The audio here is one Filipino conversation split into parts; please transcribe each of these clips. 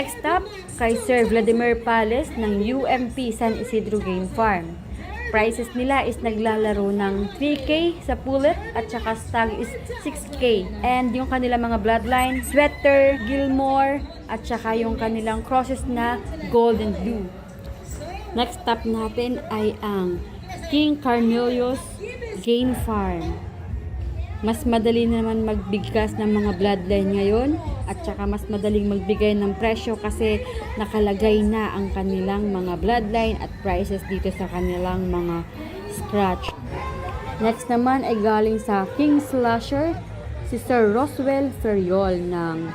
Next up, kay Sir Vladimir Pales ng UMP San Isidro Game Farm. Prices nila is naglalaro ng 3K sa pullet at saka stag is 6K. And yung kanilang mga bloodline, Sweater, Gilmore, at saka yung kanilang crosses na gold and blue. Next up natin ay ang King Carmelios Game Farm. Mas madali naman magbigkas ng mga bloodline ngayon at saka mas madaling magbigay ng presyo kasi nakalagay na ang kanilang mga bloodline at prices dito sa kanilang mga scratch. Next naman ay galing sa King Slasher si Sir Roswell Ferriol ng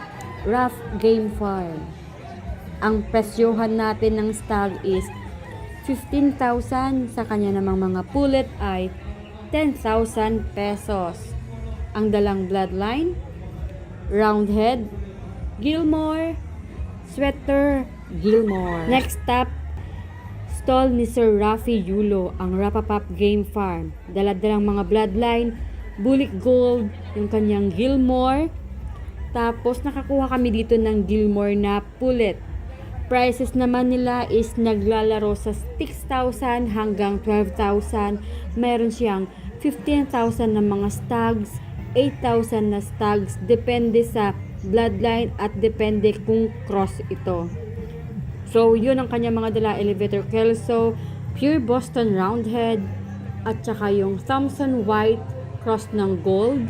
Rough Game Farm. Ang presyohan natin ng stag is 15,000 sa kanya namang mga pullet ay 10,000 pesos. Ang dalang bloodline, Roundhead, Gilmore, Sweater, Gilmore. Next up, stall ni Sir Rafi Yulo, ang Rapapap Game Farm. Daladalang mga bloodline, Bulik Gold, yung kanyang Gilmore. Tapos nakakuha kami dito ng Gilmore na pullet. Prices naman nila is naglalaro sa 6,000 hanggang 12,000. Meron siyang 15,000 na mga stags, 8,000 na stags. Depende sa bloodline at depende kung cross ito. So, yun ang kanya mga dala elevator Kelso, pure Boston Roundhead, at saka yung Thompson White cross ng gold.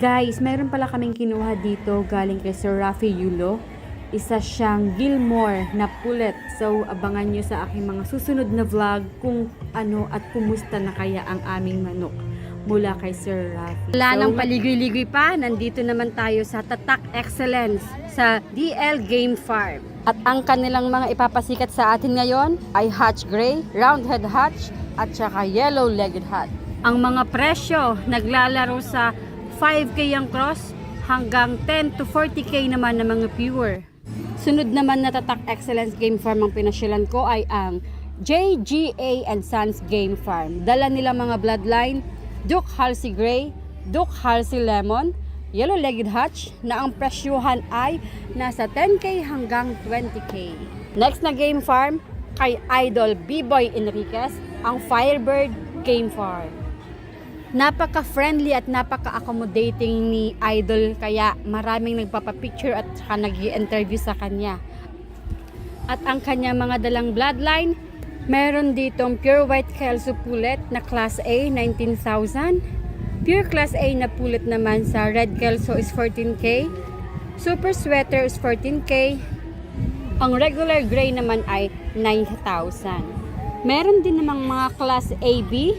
Guys, meron pala kaming kinuha dito galing kay Sir Rafi Yulo. Isa siyang Gilmore na pullet. So, abangan nyo sa aking mga susunod na vlog kung ano at kumusta na kaya ang aming manok mula kay Sir Rafi. Wala nang paligoy-ligoy pa, nandito naman tayo sa Tatak Excellence sa DL Game Farm. At ang kanilang mga ipapasikat sa atin ngayon ay Hatch Gray, Roundhead Hatch, at saka Yellow-Legged Hatch. Ang mga presyo naglalaro sa 5K ang cross hanggang 10 to 40K naman na mga pure. Sunod naman na Tatak Excellence Game Farm ang pinasyalan ko ay ang JGA and Sons Game Farm. Dala nila mga bloodline, Duke Halsey Gray, Duke Halsey Lemon, Yellow-Legged Hatch na ang presyuhan ay nasa 10K hanggang 20K. Next na game farm kay Idol B-Boy Enriquez, ang Firebird Game Farm. Napaka-friendly at napaka-accommodating ni Idol kaya maraming nagpapapicture at nag interview sa kanya. At ang kanya mga dalang bloodline, meron ditong pure white Kelso pullet na class A, 19,000. Pure class A na pullet naman sa red Kelso is 14K. Super sweater is 14K. Ang regular gray naman ay 9,000. Meron din namang mga class AB.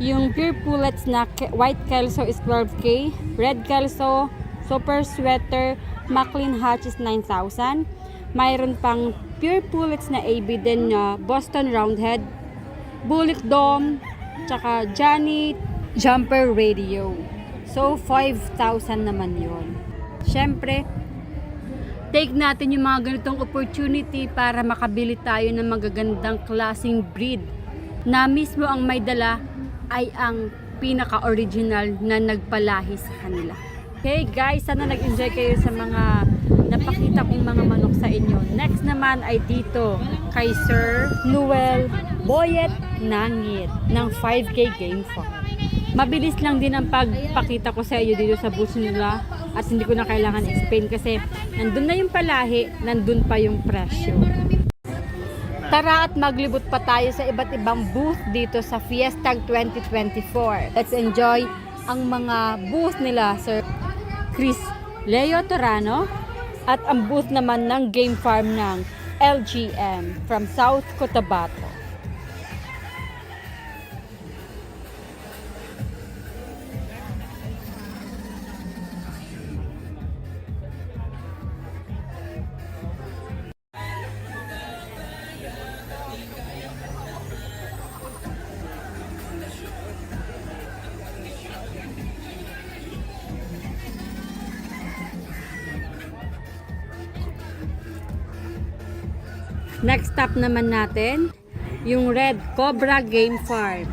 Yung pure pullets na white Kelso is 12K. Red Kelso, super sweater, Maclean Hatch is 9,000. Mayroon pang pure pullets na AB din na Boston Roundhead, Bullet Dome, tsaka Johnny Jumper Radio. So, 5,000 naman yon. Siyempre, take natin yung mga ganitong opportunity para makabili tayo ng magagandang klaseng breed na mismo ang may dala ay ang pinaka-original na nagpalahi sa kanila. Okay guys, sana nag-enjoy kayo sa mga napakita kong mga manok sa inyo. Next naman ay dito kay Sir Noel Boyet Nangit ng 5K Game Farm. Mabilis lang din ang pagpakita ko sa iyo dito sa booth nila at hindi ko na kailangan explain kasi nandun na yung palahi, nandun pa yung presyo. Tara at maglibot pa tayo sa iba't ibang booth dito sa Fiesta 2024. Let's enjoy ang mga booth nila, Sir Chris Leo Torano at ang booth naman ng Game Farm ng LGM from South Cotabato. Next stop naman natin, yung Red Cobra Game Farm.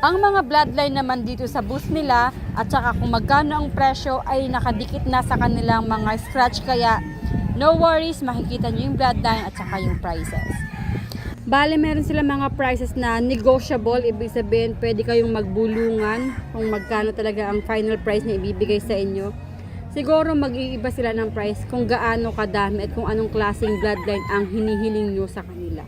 Ang mga bloodline naman dito sa booth nila at saka kung magkano ang presyo ay nakadikit na sa kanilang mga scratch kaya No worries, makikita nyo yung bloodline at saka yung prices. Bale, meron sila mga prices na negotiable. Ibig sabihin, pwede kayong magbulungan kung magkano talaga ang final price na ibibigay sa inyo. Siguro mag-iiba sila ng price kung gaano kadami at kung anong klaseng bloodline ang hinihiling nyo sa kanila.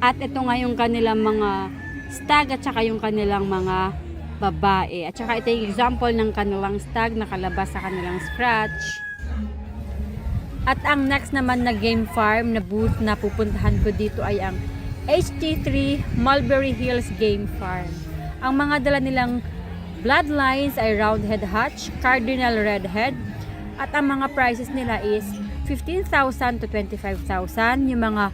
At ito nga yung kanilang mga stag at saka yung kanilang mga babae. At saka ito yung example ng kanilang stag na kalabas sa kanilang scratch. At ang next naman na game farm na booth na pupuntahan ko dito ay ang HT3 Mulberry Hills Game Farm. Ang mga dala nilang bloodlines ay Roundhead Hutch, Cardinal Redhead, at ang mga prices nila is 15,000 to 25,000. Yung mga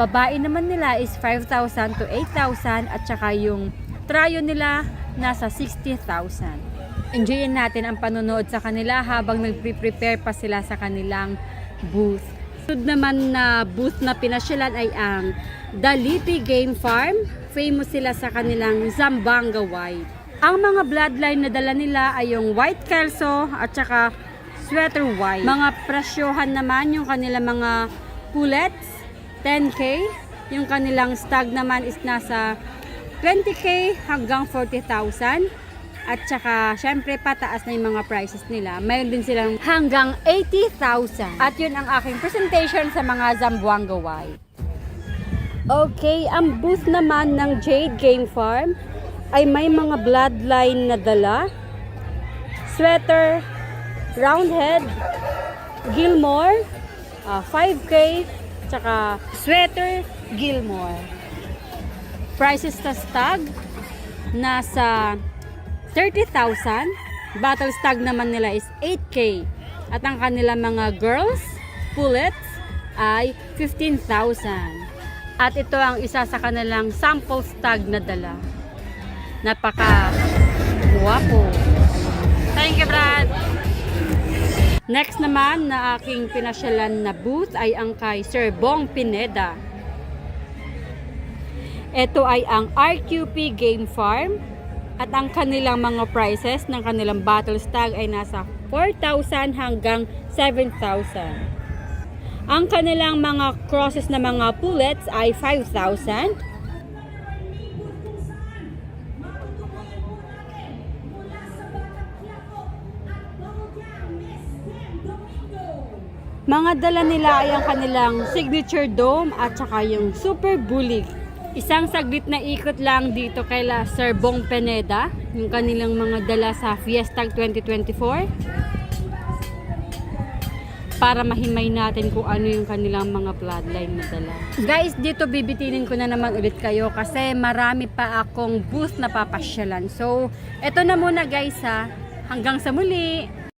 babae naman nila is 5,000 to 8,000 at saka yung tryo nila nasa 60,000. Enjoyin natin ang panonood sa kanila habang nagpre-prepare pa sila sa kanilang booth. Sunod naman na booth na pinasyalan ay ang Dalipi Game Farm. Famous sila sa kanilang Zambanga White. Ang mga bloodline na dala nila ay yung White Kelso at saka Sweater White. Mga presyohan naman yung kanilang mga pullets, 10k. Yung kanilang stag naman is nasa 20k hanggang 40,000. At saka, syempre, pataas na yung mga prices nila. Mayroon din silang hanggang 80,000. At yun ang aking presentation sa mga Zamboanga White. Okay, ang booth naman ng Jade Game Farm ay may mga bloodline na dala. Sweater, Roundhead, Gilmore, ah, 5K, tsaka Sweater, Gilmore. Prices sa stag, nasa 30,000. Battle stag naman nila is 8K. At ang kanilang mga girls, pullets, ay 15,000. At ito ang isa sa kanilang sample stag na dala. Napaka guwapo. Next naman na aking pinasyalan na booth ay ang kay Sir Bong Pineda. Ito ay ang RQP Game Farm at ang kanilang mga prices ng kanilang battle stag ay nasa 4,000 hanggang 7,000. Ang kanilang mga crosses na mga pullets ay 5,000. Mga dala nila ay ang kanilang signature dome at saka yung super bully. Isang saglit na ikot lang dito kay La Sir Bong Pineda, yung kanilang mga dala sa Fiesta 2024 para mahimay natin kung ano yung kanilang mga bloodline na dala. Guys, dito bibitinin ko na naman ulit kayo kasi marami pa akong booth na papasyalan. So, eto na muna guys ha. Hanggang sa muli!